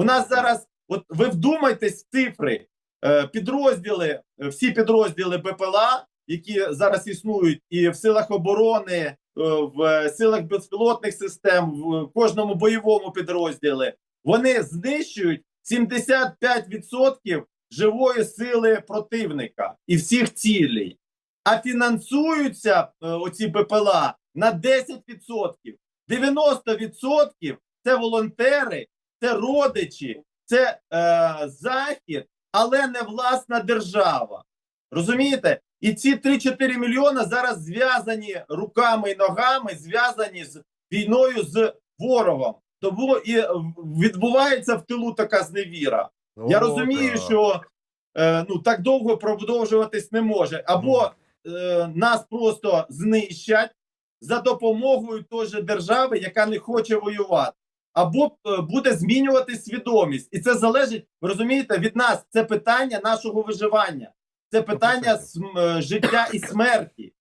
У нас зараз, от ви вдумайтесь в цифри, е, підрозділи, е, всі підрозділи БПЛА, які зараз існують, і в силах оборони, е, в силах безпілотних систем, в кожному бойовому підрозділі, вони знищують 75% живої сили противника і всіх цілей. А фінансуються оці БПЛА на 10%. 90% це волонтери, це родичі, це е, захід, але не власна держава. Розумієте? І ці 3-4 мільйони зараз зв'язані руками і ногами, зв'язані з війною з ворогом. Тому і відбувається в тилу така зневіра. Я розумію, так. що е, ну так довго продовжуватись не може. Або е, нас просто знищать за допомогою той же держави, яка не хоче воювати, або е, буде змінювати свідомість, і це залежить, ви розумієте, від нас. Це питання нашого виживання, це питання е, життя і смерті.